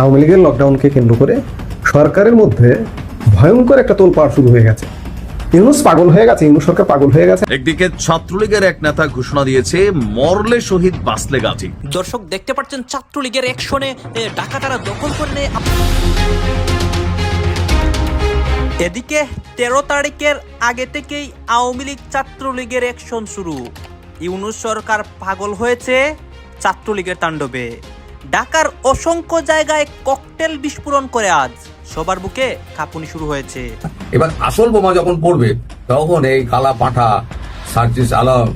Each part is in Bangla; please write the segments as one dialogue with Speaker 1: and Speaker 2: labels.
Speaker 1: আওয়ামী লীগের লকডাউনকে কেন্দ্র করে সরকারের মধ্যে ভয়ঙ্কর একটা তোলপাড় শুরু হয়ে গেছে। ইউনুস পাগল হয়ে গেছে ইউনুস সরকার পাগল হয়ে গেছে।
Speaker 2: একদিকে ছাত্রলীগের এক নেতা ঘোষণা দিয়েছে মরলে শহীদ গাজী।
Speaker 3: দর্শক দেখতে পাচ্ছেন ছাত্রলীগের একশনে ঢাকা তারা দখল করে নেয় এদিকে তেরো তারিখের আগে থেকেই আওয়ামী লীগ ছাত্রলীগের অ্যাকশন শুরু। ইউনুস সরকার পাগল হয়েছে ছাত্রলীগের তাণ্ডবে। ঢাকার অসংখ্য জায়গায় ককটেল বিস্ফোরণ করে আজ। সবার বুকে কাঁপুনি শুরু হয়েছে।
Speaker 4: এবার আসল বোমা যখন পড়বে, তখন এই কালা পাঠা সার্জিস আলম,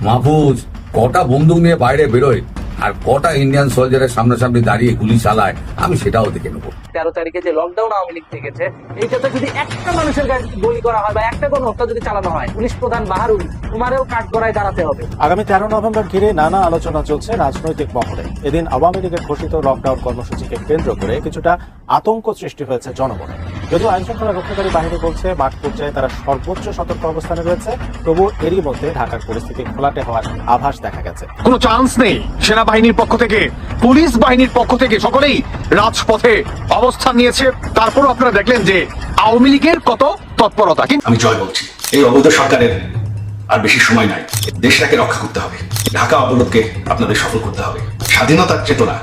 Speaker 4: মাহফুজ, কটা বন্দুক নিয়ে বাইরে বেরোয়। আর কটা ইন্ডিয়ান সোলজারের সামনাসামনি দাঁড়িয়ে গুলি চালায় আমি সেটাও দেখে নেব।
Speaker 5: তেরো তারিখে যে লকডাউন আওয়ামী লীগ থেকেছে এইটাতে যদি একটা মানুষের গায়ে গুলি করা হয় বা একটা কোনো হত্যা যদি চালানো হয় পুলিশ প্রধান বাহারুল তোমারও কাঠ গড়ায় দাঁড়াতে হবে।
Speaker 6: আগামী তেরো নভেম্বর ঘিরে নানা আলোচনা চলছে রাজনৈতিক মহলে। এদিন আওয়ামী লীগের ঘোষিত লকডাউন কর্মসূচিকে কেন্দ্র করে কিছুটা আতঙ্ক সৃষ্টি হয়েছে জনগণের যদিও আইন শৃঙ্খলা রক্ষাকারী বাহিনী বলছে মাঠ পর্যায়ে তারা সর্বোচ্চ সতর্ক অবস্থানে রয়েছে। তবু এরই মধ্যে ঢাকার পরিস্থিতি ঘোলাটে হওয়ার আভাস দেখা গেছে।
Speaker 7: কোনো চান্স নেই। সেনাবাহিনীর পক্ষ থেকে পুলিশ বাহিনীর পক্ষ থেকে সকলেই রাজপথে অবস্থান নিয়েছে। তারপরও আপনারা দেখলেন যে আওয়ামী লীগের কত তৎপরতা। কিন্তু
Speaker 8: আমি জয় বলছি এই অবৈধ সরকারের আর বেশি সময় নাই। দেশটাকে রক্ষা করতে হবে। ঢাকা অবরোধকে আপনাদের সফল করতে হবে। স্বাধীনতার চেতনা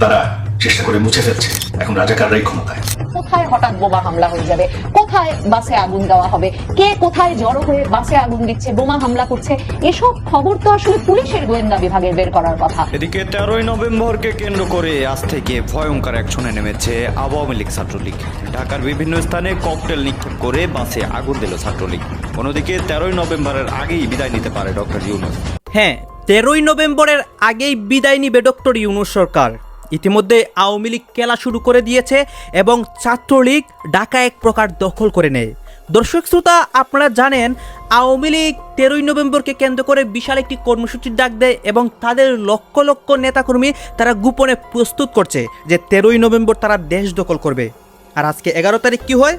Speaker 8: তারা চেষ্টা করে মুছে ফেলছে। এখন রাজাকাররাই ক্ষমতায়।
Speaker 9: কোথায় হঠাৎ বোমা হামলা হয়ে যাবে? কোথায় বাসে আগুন দেওয়া হবে? কে কোথায় জড়ো হয়ে বাসে আগুন দিচ্ছে বোমা হামলা করছে? এসব খবর তো আসলে পুলিশের গোয়েন্দা বিভাগের বের করার কথা।
Speaker 10: এদিকে তেরোই নভেম্বরকে কেন্দ্র করে আজ থেকে ভয়ঙ্কর অ্যাকশনে নেমেছে আওয়ামী লীগ ছাত্রলীগ। ঢাকার বিভিন্ন স্থানে ককটেল নিক্ষেপ করে বাসে আগুন দিল ছাত্রলীগ। অন্যদিকে তেরোই নভেম্বরের আগেই বিদায় নিতে পারে ডক্টর ইউনুস।
Speaker 3: হ্যাঁ তেরোই নভেম্বরের আগেই বিদায় নিবে ডক্টর ইউনুস সরকার। ইতিমধ্যে আওয়ামী লীগ খেলা শুরু করে দিয়েছে এবং ছাত্রলীগ ঢাকা এক প্রকার দখল করে নেয়। দর্শক শ্রোতা, আপনারা জানেন, আওয়ামী লীগ তেরোই নভেম্বরকে কেন্দ্র করে বিশাল একটি কর্মসূচির ডাক দেয় এবং তাদের লক্ষ লক্ষ নেতাকর্মী তারা গোপনে প্রস্তুত করছে যে তেরোই নভেম্বর তারা দেশ দখল করবে। আর আজকে এগারো তারিখ কি হয়?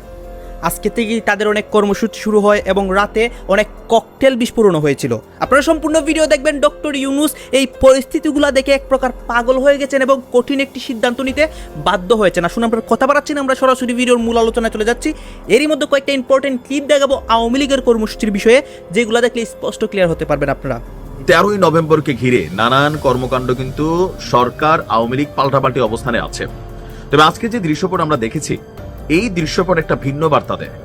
Speaker 3: আজকে থেকেই তাদের অনেক কর্মসূচি শুরু হয় এবং রাতে অনেক ককটেল বিস্ফোরণও হয়েছিল। আপনারা সম্পূর্ণ ভিডিও দেখবেন ডক্টর ইউনুস এই পরিস্থিতিগুলো দেখে এক প্রকার পাগল হয়ে গেছেন এবং কঠিন একটি সিদ্ধান্ত নিতে বাধ্য হয়েছেন। আসুন আমরা কথা বাড়াচ্ছি না, আমরা সরাসরি ভিডিওর মূল আলোচনায় চলে যাচ্ছি। এরই মধ্যে কয়েকটা ইম্পর্টেন্ট ক্লিপ দেখাবো আওয়ামী লীগের কর্মসূচির বিষয়ে, যেগুলো দেখলে স্পষ্ট ক্লিয়ার হতে পারবেন আপনারা।
Speaker 2: তেরোই নভেম্বরকে ঘিরে নানান কর্মকাণ্ড কিন্তু সরকার আওয়ামী লীগ পাল্টাপাল্টি অবস্থানে আছে। তবে আজকে যে দৃশ্যপট আমরা দেখেছি এই দৃশ্যপট একটা ভিন্ন বার্তা দেয়।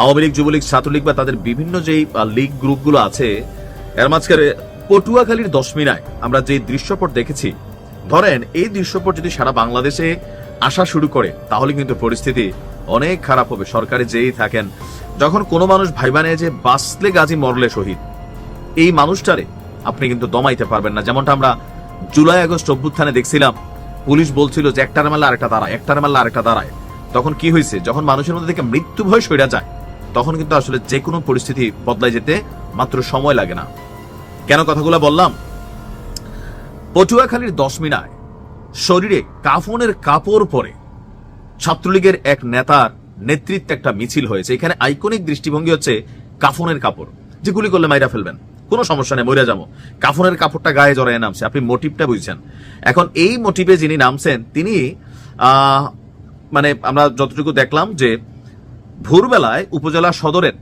Speaker 2: আওয়ামী লীগ, যুবলীগ, ছাত্রলীগ বা তাদের বিভিন্ন যেই লীগ গ্রুপগুলো আছে, এর মাঝখানে পটুয়াখালীর দশমিনায় আমরা যে দৃশ্যপট দেখেছি, ধরেন এই দৃশ্যপট যদি সারা বাংলাদেশে আসা শুরু করে, তাহলে কিন্তু পরিস্থিতি অনেক খারাপ হবে। সরকারে যেই থাকেন, যখন কোনো মানুষ ভাইবা নেয় যে বাসলে গাজী, মরলে শহীদ। এই মানুষটারে আপনি কিন্তু দমাইতে পারবেন না। যেমনটা আমরা জুলাই আগস্ট অভ্যুত্থানে দেখছিলাম, পুলিশ বলছিল যে, একটার মেলা আরেকটা দাঁড়ায়, একটার মেলা আরেকটা দাঁড়ায়। তখন কি হয়েছে? যখন মানুষের মধ্যে থেকে মৃত্যু ভয় সইরা যায়, তখন কিন্তু আসলে যে কোনো পরিস্থিতি বদলায় যেতে মাত্র সময় লাগে না। কেন কথাগুলো বললাম? পটুয়াখালীর দশ মিনায় শরীরে কাফনের কাপড় পরে ছাত্রলীগের এক নেতার নেতৃত্বে একটা মিছিল হয়েছে। এখানে আইকনিক দৃষ্টিভঙ্গি হচ্ছে কাফনের কাপড়। যে গুলি করলে মাইরা ফেলবেন। কোনো সমস্যা নেই মরে যাব। কাফনের কাপড়টা গায়ে জড়ায় নামছে। আপনি মোটিভটা বুঝছেন। এখন এই মোটিভে যিনি নামছেন, তিনি মানে আমরা যতটুকু দেখলাম যে ভোরবেলায় উপজেলা সদরের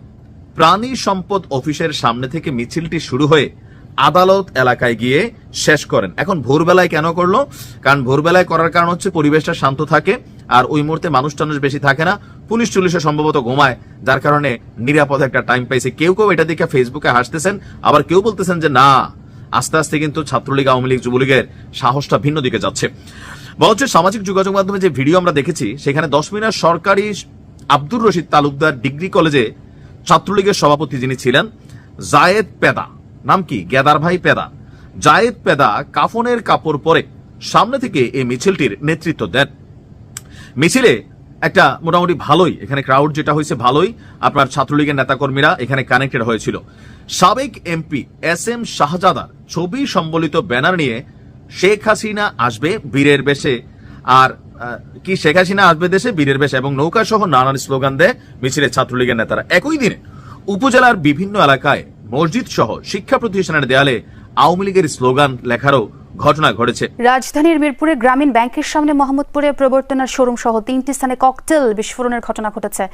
Speaker 2: প্রাণী সম্পদ অফিসের সামনে থেকে মিছিলটি শুরু হয়ে আদালত এলাকায় গিয়ে শেষ করেন। এখন ভোরবেলায় কেন করল? কারণ ভোরবেলায় করার কারণ হচ্ছে পরিবেশটা শান্ত থাকে আর ওই মুহূর্তে মানুষ টানুষ বেশি থাকে না। পুলিশ টুলিশে সম্ভবত ঘুমায়, যার কারণে নিরাপদে একটা টাইম পাইছে। কেউ কেউ এটা দেখে ফেসবুকে হাসতেছেন, আবার কেউ বলতেছেন যে, না, আস্তে আস্তে কিন্তু ছাত্রলীগ, আওয়ামী লীগ, যুবলীগের সাহসটা ভিন্ন দিকে যাচ্ছে। হচ্ছে সামাজিক যোগাযোগ মাধ্যমে যে ভিডিও আমরা দেখেছি, সেখানে দশ মিনার সরকারি আব্দুর রশিদ তালুকদার ডিগ্রি কলেজে ছাত্রলীগের সভাপতি যিনি ছিলেন, জায়েদ পেদা। নাম কি? গেদার ভাই পেদা। জায়েদ পেদা কাফনের কাপড় পরে সামনে থেকে এই মিছিলটির নেতৃত্ব দেন। মিছিলে একটা মোটামুটি ভালোই, এখানে ক্রাউড যেটা হয়েছে ভালোই, আপনার ছাত্রলীগের নেতাকর্মীরা এখানে কানেক্টেড হয়েছিল। সাবেক এমপি এস এম শাহজাদার ছবি সম্বলিত ব্যানার নিয়ে শেখ হাসিনা আসবে বীরের বেশে। আর কি শেখ হাসিনা আসবে দেশে? বীরের বেশে। এবং নৌকা সহ নানান স্লোগান দেয় মিছিলে ছাত্রলীগের নেতারা। একই দিনে উপজেলার বিভিন্ন এলাকায় মসজিদ সহ শিক্ষা প্রতিষ্ঠানের দেয়ালে আওয়ামী লীগের স্লোগান লেখারও ঘটনা ঘটেছে।
Speaker 11: রাজধানীর মিরপুরে গ্রামীণ ব্যাংকের সামনে মোহাম্মদপুরে প্রবর্তনার শোরুম সহ তিনটি স্থানে ককটেল বিস্ফোরণের ঘটনা ঘটেছে।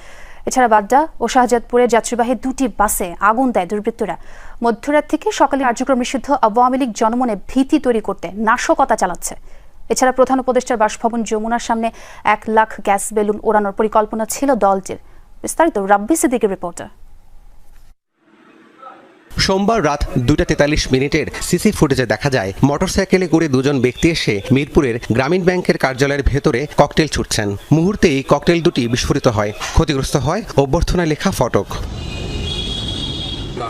Speaker 11: এছাড়া বাড্ডা ও শাহজাদপুরে যাত্রীবাহী দুটি বাসে আগুন দেয় দুর্বৃত্তরা। মধ্যরাত থেকে সকালে কার্যক্রম নিষিদ্ধ, আওয়ামী লীগ জনমনে ভীতি তৈরি করতে নাশকতা চালাচ্ছে। এছাড়া প্রধান উপদেষ্টার বাসভবন যমুনার সামনে এক লাখ গ্যাস বেলুন ওড়ানোর পরিকল্পনা ছিল দলটির। বিস্তারিত, রাব্বি সিদ্দিকের রিপোর্টার
Speaker 12: সোমবার রাত দুটা তেতাল্লিশ মিনিটের সিসি ফুটেজে দেখা যায়, মোটরসাইকেলে করে দুজন ব্যক্তি এসে মিরপুরের গ্রামীণ ব্যাংকের কার্যালয়ের ভেতরে ককটেল ছুটছেন। মুহূর্তেই ককটেল দুটি বিস্ফোরিত হয়। ক্ষতিগ্রস্ত হয় অভ্যর্থনায় লেখা ফটক।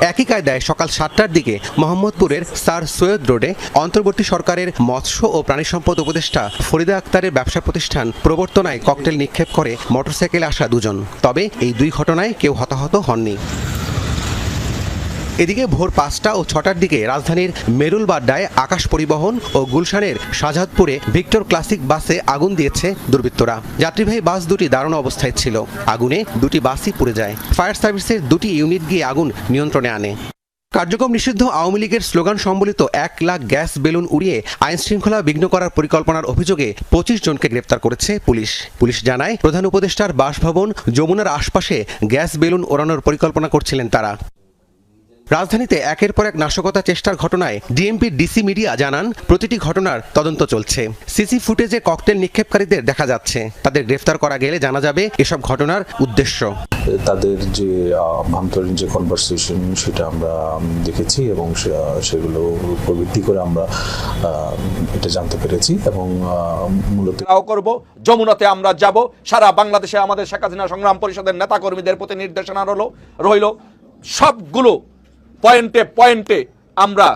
Speaker 12: একই কায়দায় সকাল সাতটার দিকে মোহাম্মদপুরের স্যার সৈয়দ রোডে অন্তর্বর্তী সরকারের মৎস্য ও প্রাণী সম্পদ উপদেষ্টা ফরিদা আক্তারের ব্যবসা প্রতিষ্ঠান প্রবর্তনায় ককটেল নিক্ষেপ করে মোটরসাইকেলে আসা দুজন। তবে এই দুই ঘটনায় কেউ হতাহত হননি। এদিকে ভোর পাঁচটা ও ছটার দিকে রাজধানীর মেরুল বাড্ডায় আকাশ পরিবহন ও গুলশানের শাহজাদপুরে ভিক্টর ক্লাসিক বাসে আগুন দিয়েছে দুর্বৃত্তরা। যাত্রীবাহী বাস দুটি দারুণ অবস্থায় ছিল। আগুনে দুটি বাসই পুড়ে যায়। ফায়ার সার্ভিসের দুটি ইউনিট গিয়ে আগুন নিয়ন্ত্রণে আনে। কার্যক্রম নিষিদ্ধ আওয়ামী লীগের স্লোগান সম্বলিত এক লাখ গ্যাস বেলুন উড়িয়ে আইন শৃঙ্খলা বিঘ্ন করার পরিকল্পনার অভিযোগে পঁচিশ জনকে গ্রেপ্তার করেছে পুলিশ। পুলিশ জানায়, প্রধান উপদেষ্টার বাসভবন যমুনার আশপাশে গ্যাস বেলুন ওড়ানোর পরিকল্পনা করছিলেন তারা। রাজধানীতে একের পর এক নাশকতা চেষ্টার ঘটনায় ডিএমপির ডিসি মিডিয়া জানান প্রতিটি ঘটনার তদন্ত চলছে। সিসি ফুটেজে ককটেল নিক্ষেপকারীদের দেখা যাচ্ছে। তাদের গ্রেফতার করা গেলে জানা যাবে এসব ঘটনার উদ্দেশ্য।
Speaker 13: তাদের যে আভ্যন্তরীণ যে কনভারসেশন সেটা আমরা দেখেছি এবং সেগুলো উপর ভিত্তি করে আমরা এটা জানতে পেরেছি এবং মূলত
Speaker 14: করব। যমুনাতে আমরা যাব। সারা বাংলাদেশে আমাদের শেখ হাসিনা সংগ্রাম পরিষদের নেতাকর্মীদের প্রতি নির্দেশনা রলো রইল। সবগুলো পয়েন্টে পয়েন্টে আমরা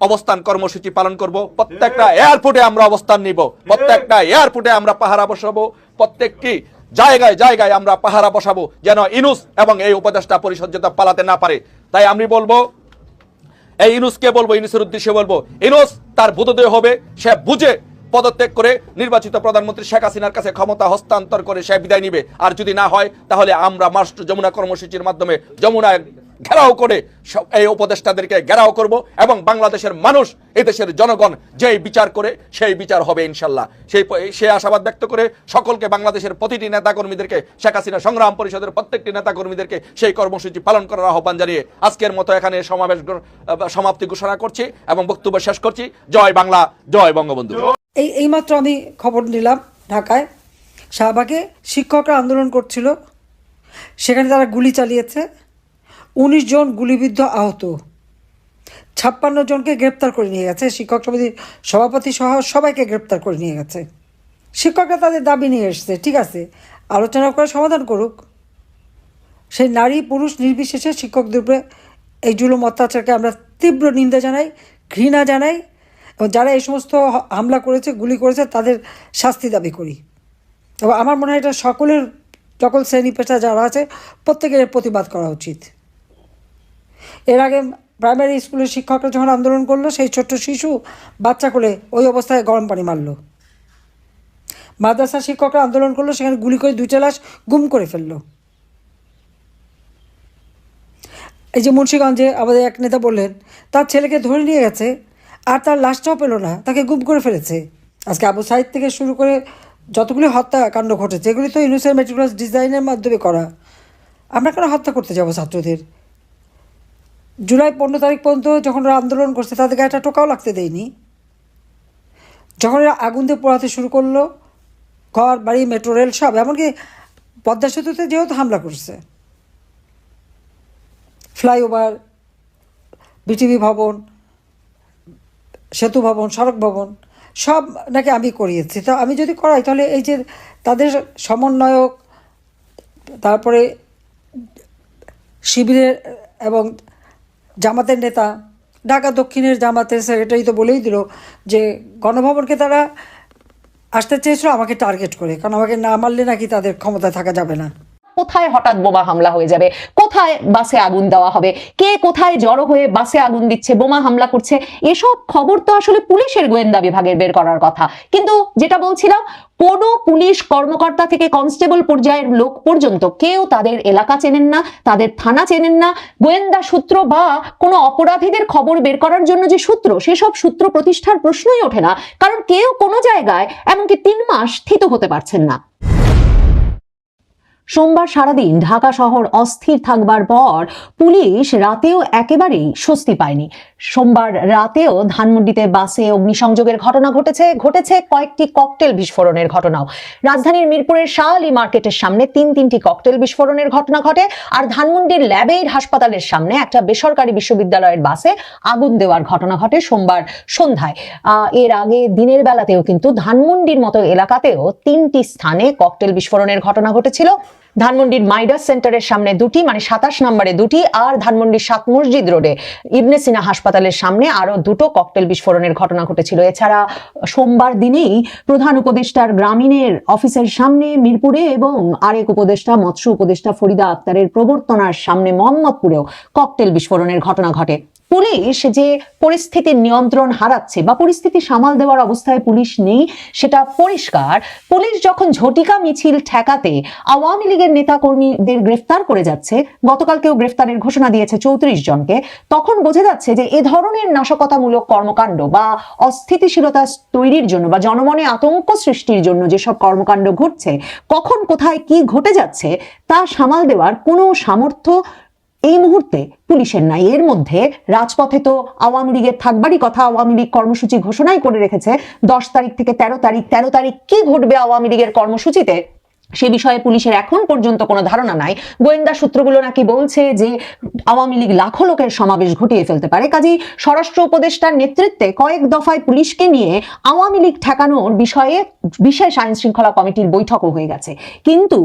Speaker 14: অবস্থান কর্মসূচি পালন করব। প্রত্যেকটা এয়ারপোর্টে আমরা অবস্থান নিব। প্রত্যেকটা এয়ারপোর্টে আমরা পাহারা বসাবো। প্রত্যেকটি জায়গায় জায়গায় আমরা পাহারা বসাবো যেন ইনুস এবং এই উপদেষ্টা পরিষদ পালাতে না পারে। তাই আমি বলব, এই ইনুসকে বলব, ইনুসের উদ্দেশ্যে বলব, ইনুস তার বোধোদয় হবে, সে বুঝে পদত্যাগ করে নির্বাচিত প্রধানমন্ত্রী শেখ হাসিনার কাছে ক্ষমতা হস্তান্তর করে সে বিদায় নিবে। আর যদি না হয়, তাহলে আমরা মাস্টার যমুনা কর্মসূচির মাধ্যমে যমুনায় ঘেরাও করে এই উপদেষ্টাদেরকে ঘেরাও করব এবং বাংলাদেশের মানুষ, এই দেশের জনগণ যেই বিচার করে, সেই বিচার হবে ইনশাল্লাহ। সেই সে আশাবাদ ব্যক্ত করে সকলকে বাংলাদেশের প্রতিটি নেতাকর্মীদেরকে, শেখ হাসিনা সংগ্রাম পরিষদের প্রত্যেকটি নেতাকর্মীদেরকে সেই কর্মসূচি পালন করার আহ্বান জানিয়ে আজকের মতো এখানে সমাবেশ সমাপ্তি ঘোষণা করছি এবং বক্তব্য শেষ করছি। জয় বাংলা, জয় বঙ্গবন্ধু।
Speaker 15: এই, এইমাত্র আমি খবর নিলাম ঢাকায়। শাহবাগে শিক্ষকরা আন্দোলন করছিল। সেখানে তারা গুলি চালিয়েছে। উনিশ জন গুলিবিদ্ধ আহত। ছাপ্পান্ন জনকে গ্রেপ্তার করে নিয়ে গেছে। শিক্ষক সমিতির সভাপতি সহ সবাইকে গ্রেপ্তার করে নিয়ে গেছে। শিক্ষকরা তাদের দাবি নিয়ে এসছে, ঠিক আছে, আলোচনা করে সমাধান করুক। সেই নারী পুরুষ নির্বিশেষে শিক্ষকদের উপরে এই জুলুম অত্যাচারকে আমরা তীব্র নিন্দা জানাই, ঘৃণা জানাই এবং যারা এই সমস্ত হামলা করেছে, গুলি করেছে, তাদের শাস্তি দাবি করি। এবং আমার মনে হয় এটা সকলের, সকল শ্রেণি পেশা যারা আছে, প্রত্যেকের প্রতিবাদ করা উচিত। এর আগে প্রাইমারি স্কুলের শিক্ষকরা যখন আন্দোলন করল, সেই ছোট্ট শিশু বাচ্চা কোলে ওই অবস্থায় গরম পানি মারলো। মাদ্রাসা শিক্ষকরা আন্দোলন করল, সেখানে গুলি করে দুইটা লাশ গুম করে ফেলল। এই যে মুন্সিগঞ্জে আমাদের এক নেতা বললেন, তার ছেলেকে ধরে নিয়ে গেছে, আর তার লাশটাও পেল না, তাকে গুম করে ফেলেছে। আজকে আবু সাইদ থেকে শুরু করে যতগুলি হত্যাকাণ্ড ঘটেছে, এগুলি তো ইউনিসের মেট্রিকুলাস ডিজাইনের মাধ্যমে করা। আমরা কেন হত্যা করতে যাব ছাত্রদের? জুলাই পনেরো তারিখ পর্যন্ত যখন ওরা আন্দোলন করছে, তাদের গায়ে একটা টোকাও লাগতে দেয়নি। যখন এরা আগুন দিয়ে পোড়াতে শুরু করল, ঘর, বাড়ি, মেট্রো, রেল সব, এমনকি পদ্মা সেতুতে যেহেতু হামলা করছে, ফ্লাইওভার, বিটিভি ভবন, সেতু ভবন, সড়ক ভবন, সব নাকি আমি করিয়েছি। তো আমি যদি করাই, তাহলে এই যে তাদের সমন্বয়ক, তারপরে শিবিরের এবং জামাতের নেতা, ঢাকা দক্ষিণের জামাতের সেক্রেটারি তো বলেই দিল যে গণভবনকে তারা আসতে চেয়েছিল, আমাকে টার্গেট করে। কারণ আমাকে না মারলে নাকি তাদের ক্ষমতা থাকা যাবে না।
Speaker 9: কোথায় হঠাৎ বোমা হামলা হয়ে যাবে? কোথায় বাসে আগুন দেওয়া হবে? কে কোথায় জড়ো হয়ে বাসে আগুন দিচ্ছে, বোমা হামলা করছে? এসব খবর তো আসলে পুলিশের গোয়েন্দা বিভাগের বের করার কথা। কিন্তু যেটা বলছিলাম, কোনো পুলিশ কর্মকর্তা থেকে কনস্টেবল পর্যায়ের লোক পর্যন্ত, কেউ তাদের এলাকা চেনেন না, তাদের থানা চেনেন না, গোয়েন্দা সূত্র বা কোনো অপরাধীদের খবর বের করার জন্য যে সূত্র, সেসব সূত্র প্রতিষ্ঠার প্রশ্নই ওঠে না। কারণ কেউ কোনো জায়গায় এমনকি তিন মাস স্থিত হতে পারছেন না। সোমবার সারাদিন ঢাকা শহর অস্থির থাকবার পর পুলিশ রাতেও একেবারেই স্বস্তি পায়নি। সোমবার রাতেও ধানমন্ডিতে বাসে অগ্নিসংযোগের ঘটনা ঘটেছে ঘটেছে কয়েকটি ককটেল বিস্ফোরণের ঘটনাও। রাজধানীর মিরপুরের শাহ মার্কেটের সামনে তিন তিনটি ককটেল বিস্ফোরণের ঘটনা ঘটে আর ধানমন্ডির ল্যাবেইড হাসপাতালের সামনে একটা বেসরকারি বিশ্ববিদ্যালয়ের বাসে আগুন দেওয়ার ঘটনা ঘটে সোমবার সন্ধ্যায়। এর আগে দিনের বেলাতেও কিন্তু ধানমন্ডির মতো এলাকাতেও তিনটি স্থানে ককটেল বিস্ফোরণের ঘটনা ঘটেছিল। ধানমন্ডির মাইডাস সেন্টারের সামনে দুটি মানে সাতাশ নম্বরে দুটি, আর ধানমন্ডির সাত মসজিদ রোডে ইবনে সিনা হাসপাতালের সামনে আরও দুটো ককটেল বিস্ফোরণের ঘটনা ঘটেছিল। এছাড়া সোমবার দিনেই প্রধান উপদেষ্টার গ্রামীণের অফিসের সামনে মিরপুরে এবং আরেক উপদেষ্টা, মৎস্য উপদেষ্টা ফরিদা আক্তারের প্রবর্তনার সামনে মোহাম্মদপুরেও ককটেল বিস্ফোরণের ঘটনা ঘটে। পুলিশ যে পরিস্থিতির নিয়ন্ত্রণ হারাচ্ছে বা পরিস্থিতি সামাল দেওয়ার অবস্থায় পুলিশ নেই, সেটা পরিষ্কার। পুলিশ যখন ঝটিকা মিছিল ঠেকাতে আওয়ামী লীগের নেতাকর্মীদের গ্রেফতার করে যাচ্ছে। গতকালকেও গ্রেফতারের ঘোষণা দিয়েছে চৌত্রিশ জনকে। তখন বোঝা যাচ্ছে যে এ ধরনের নাশকতামূলক কর্মকাণ্ড বা অস্থিতিশীলতা তৈরির জন্য বা জনমনে আতঙ্ক সৃষ্টির জন্য যেসব কর্মকাণ্ড ঘটছে, কখন, কোথায়, কি ঘটে যাচ্ছে, তা সামাল দেওয়ার কোনো সামর্থ্য এই মুহূর্তে পুলিশের নাই। এর মধ্যে রাজপথে তো আওয়ামী লীগের থাকবারই কথা। আওয়ামী লীগ কর্মসূচি ঘোষণাই করে রেখেছে। দশ তারিখ থেকে তেরো তারিখ তেরো তারিখ কি ঘটবে আওয়ামী লীগের কর্মসূচিতে? সে বিষয়ে পুলিশের এখন পর্যন্ত কোনো ধারণা নাই। গোয়েন্দা সূত্রগুলো নাকি বলছে যে আওয়ামী লীগ লাখো লোকের সমাবেশ ঘটিয়ে ফেলতে পারে। কাজেই স্বরাষ্ট্র উপদেষ্টার নেতৃত্বে কয়েক দফায় পুলিশকে নিয়ে আওয়ামী লীগ ঠেকানোর বিষয়ে বিশেষ আইন শৃঙ্খলা কমিটির বৈঠকও হয়ে গেছে। কিন্তু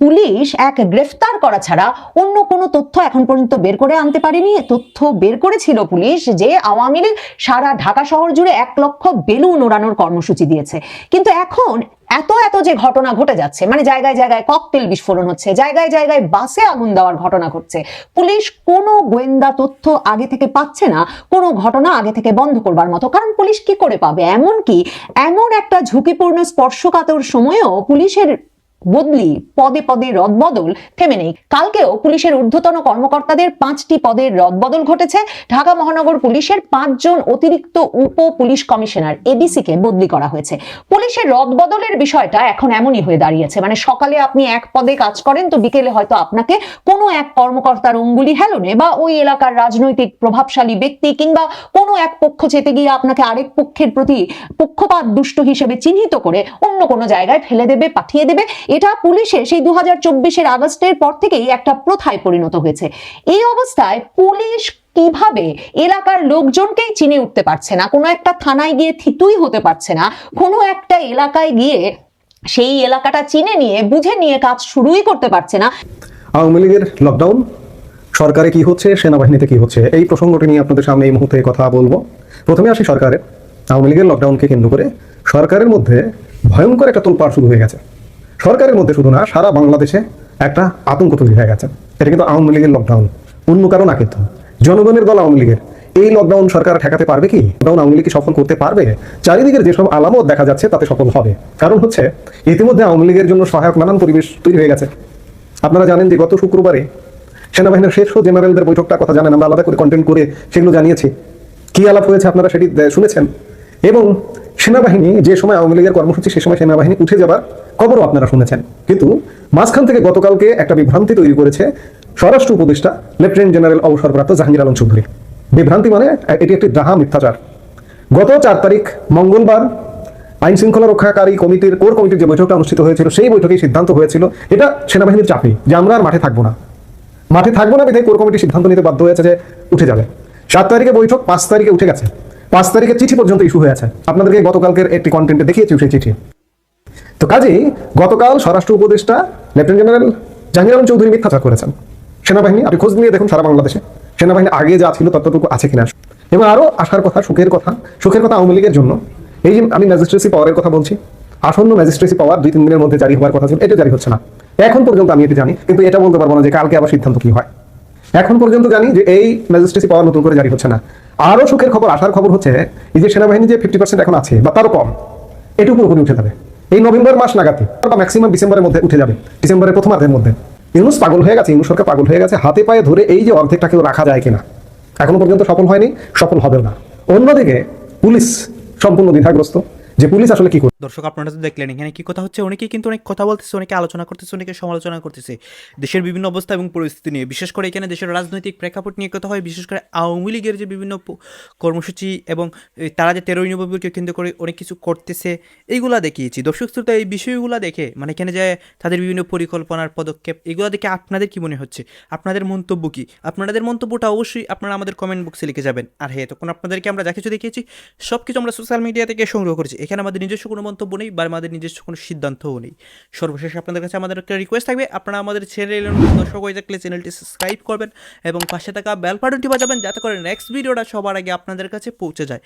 Speaker 9: পুলিশ এক গ্রেফতার করা ছাড়া অন্য কোনো তথ্য এখন পর্যন্ত বের করে আনতে পারেনি। তথ্য বের করেছিল পুলিশ যে আওয়ামী লীগ সারা ঢাকা শহর জুড়ে এক লক্ষ বেলুন ওড়ানোর কর্মসূচি দিয়েছে। কিন্তু এখন এত এত যে ঘটনা ঘটে যাচ্ছে মানে জায়গায় জায়গায় ককটেল বিস্ফোরণ হচ্ছে, জায়গায় জায়গায় বাসে আগুন দেওয়ার ঘটনা ঘটছে, পুলিশ কোনো গোয়েন্দা তথ্য আগে থেকে পাচ্ছে না, কোনো ঘটনা আগে থেকে বন্ধ করবার মতো, কারণ পুলিশ কি করে পাবে? এমন কি এমন একটা ঝুঁকিপূর্ণ স্পর্শকাতর সময়েও পুলিশের বদলি পদে পদে রদবদল থেমে নেই। কালকেও পুলিশের ঊর্ধ্বতন কর্মকর্তাদের পাঁচটি পদের রদবদল ঘটেছে। ঢাকা মহানগর পুলিশের পাঁচজন অতিরিক্ত উপ পুলিশ কমিশনার এডিসি কে বদলি করা হয়েছে। পুলিশের রদবদলের বিষয়টা এখন এমনই হয়ে দাঁড়িয়েছে। মানে সকালে আপনি এক পদে কাজ করেন তো বিকেলে হয়তো আপনাকে কোনো এক কর্মকর্তার অঙ্গুলি হেলনে বা ওই এলাকার রাজনৈতিক প্রভাবশালী ব্যক্তি কিংবা কোনো এক পক্ষ চেতে গিয়ে আপনাকে আরেক পক্ষের প্রতি পক্ষপাত দুষ্ট হিসেবে চিহ্নিত করে অন্য কোনো জায়গায় ফেলে দেবে, পাঠিয়ে দেবে এটা পুলিশের সেই দু হাজার আগস্টের পর থেকেই একটা প্রথায় পরিণত হয়েছে। এই অবস্থায় পুলিশ কীভাবে এলাকার লোকজনকেই চিনে উঠতে পারছে না, কোনো একটা থানায় গিয়ে থিতুই হতে পারছে না, কোনো একটা এলাকায় গিয়ে সেই এলাকাটা চিনে নিয়ে, বুঝে নিয়ে কাজ শুরুই করতে পারছে না।
Speaker 1: আওয়ামী লীগের লকডাউন সরকারে কি হচ্ছে, সেনাবাহিনীতে কি হচ্ছে, এই প্রসঙ্গটি নিয়ে আপনাদের সামনে এই মুহূর্তে কথা বলব। প্রথমে আসি সরকারের। আওয়ামী লীগের লকডাউনকে কেন্দ্র করে সরকারের মধ্যে ভয়ঙ্কর একটা তোলপাড় শুরু হয়ে গেছে। সরকারের মধ্যে শুধু না, সারা বাংলাদেশে একটা আতঙ্ক তৈরি হয়ে গেছে। এটা কিন্তু আওয়ামী লীগের লকডাউন অন্য কারও না কিন্তু। জনগণের দল আওয়ামী লীগের। এই লকডাউন সরকার ঠেকাতে পারবে কি? লকডাউন আওয়ামী লীগ সফল করতে পারবে? চারিদিকের যেসব আলামত দেখা যাচ্ছে, তাতে সফল হবে। কারণ হচ্ছে, ইতিমধ্যে আওয়ামী লীগের জন্য সহায়ক নানান পরিবেশ তৈরি হয়ে গেছে। আপনারা জানেন যে গত শুক্রবারে সেনাবাহিনীর শীর্ষ জেনারেলদের বৈঠকটার কথা জানেন, আমরা আলাদা করে কন্টেন্ট করে সেগুলো জানিয়েছি। কি আলাপ হয়েছে আপনারা সেটি শুনেছেন? এবং সেনাবাহিনী যে সময় আওয়ামী লীগের কর্মসূচি, সে সময় সেনাবাহিনী উঠে যাবার খবরও আপনারা শুনেছেন। কিন্তু মাঝখান থেকে গতকালকে একটা বিভ্রান্তি তৈরি করেছে স্বরাষ্ট্র উপদেষ্টা, লেফটেন্যান্ট জেনারেল অবসরপ্রাপ্ত জাহাঙ্গীর আলম চৌধুরী। বিভ্রান্তি মানে এটি একটি ডাহা মিথ্যাচার। গত চার তারিখ, মঙ্গলবার আইন শৃঙ্খলা রক্ষাকারী কমিটির, কোর কমিটির যে বৈঠকটা অনুষ্ঠিত হয়েছিল, সেই বৈঠকে সিদ্ধান্ত হয়েছিল, এটা সেনাবাহিনীর চাপে যে আমরা আর মাঠে থাকব না। মাঠে থাকব না বিধায় কোর কমিটি সিদ্ধান্ত নিতে বাধ্য হয়েছে যে উঠে যাবে। সাত তারিখে বৈঠক, পাঁচ তারিখে উঠে গেছে। পাঁচ তারিখে চিঠি পর্যন্ত ইস্যু হয়ে আছে। আপনাদেরকে গতকালকের একটি কন্টেন্টে দেখিয়েছি সেই চিঠি। তো কাজেই গতকাল স্বরাষ্ট্র উপদেষ্টা লেফটেন্যান্ট জেনারেল জাহাঙ্গীর আলম চৌধুরী মিথ্যাচার করেছেন। সেনাবাহিনী, আপনি খোঁজ নিয়ে দেখুন সারা বাংলাদেশে। সেনাবাহিনী আগে যা ছিল ততটুকু আছে কিনা। এবং আরও আসার কথা, সুখের কথা সুখের কথা আওয়ামী লীগের জন্য। এই যে আমি ম্যাজিস্ট্রেসি পাওয়ারের কথা বলছি, আসন্ন ম্যাজিস্ট্রেসি পাওয়ার দুই তিন দিনের মধ্যে জারি হওয়ার কথা ছিল, এটা জারি হচ্ছে না। এখন পর্যন্ত আমি এটা জানি, কিন্তু এটা বলতে পারব না যে কালকে আবার সিদ্ধান্ত কি হয়। এখন পর্যন্ত জানি যে এই ম্যাজিস্ট্রেসি পাওয়ার নতুন করে জারি হচ্ছে না। আরও সুখের খবর আসার খবর হচ্ছে, এই যে সেনাবাহিনী যে ফিফটি পার্সেন্ট এখন আছে, বা তারও কম, এটুকু পুরোপুরি উঠে যাবে। এই নভেম্বর মাস নাগাতে বা ম্যাক্সিমাম ডিসেম্বরের মধ্যে উঠে যাবে ডিসেম্বরের প্রথমার্ধের মধ্যে। ইউনুস পাগল হয়ে গেছে, ইউনুস সরকার পাগল হয়ে গেছে, হাতে পায়ে ধরে এই যে অর্ধেকটাকেও রাখা যায় কিনা, এখনও পর্যন্ত সফল হয়নি, সফল হবেও না। অন্যদিকে পুলিশ সম্পূর্ণ দ্বিধাগ্রস্ত, যে পুলিশ আসলে কি করবে?
Speaker 3: দর্শক আপনারা তো দেখলেন এখানে কি কথা হচ্ছে? অনেকেই কিন্তু অনেক কথা বলতেছে, অনেকে আলোচনা করতেছে, অনেকে সমালোচনা করতেছে। দেশের বিভিন্ন অবস্থা এবং পরিস্থিতি নিয়ে, বিশেষ করে এখানে দেশের রাজনৈতিক প্রেক্ষাপট নিয়ে কথা হয়, বিশেষ করে আওয়ামী লীগের যে বিভিন্ন কর্মসূচি এবং তারা যে তেরোই নভেম্বরকে কেন্দ্র করে অনেক কিছু করতেছে, এইগুলা দেখিয়েছি। দর্শক শ্রোতা, এই বিষয়গুলো দেখে মানে এখানে যে তাদের বিভিন্ন পরিকল্পনার পদক্ষেপ, এগুলো দেখে আপনাদের কি মনে হচ্ছে? আপনাদের মন্তব্য কি? আপনাদের মন্তব্যটা অবশ্যই আপনারা আমাদের কমেন্ট বক্সে লিখে যাবেন। আর হ্যাঁ তখন আপনাদেরকে আমরা যা কিছু দেখিয়েছি সব কিছু আমরা সোশ্যাল মিডিয়া থেকে সংগ্রহ করেছি। এখানে আমাদের নিজস্ব কোনো মন্তব্য নেই, বা আমাদের নিজস্ব কোনো সিদ্ধান্তও নেই। সর্বশেষ আপনাদের কাছে আমাদের একটা রিকোয়েস্ট থাকবে, আপনারা আমাদের চ্যানেল দর্শক হয়ে থাকলে চ্যানেলটি সাবস্ক্রাইব করবেন এবং পাশে থাকা বেল বাটনটি বাজাবেন, যাতে করে নেক্সট ভিডিওটা সবার আগে আপনাদের কাছে পৌঁছে যায়।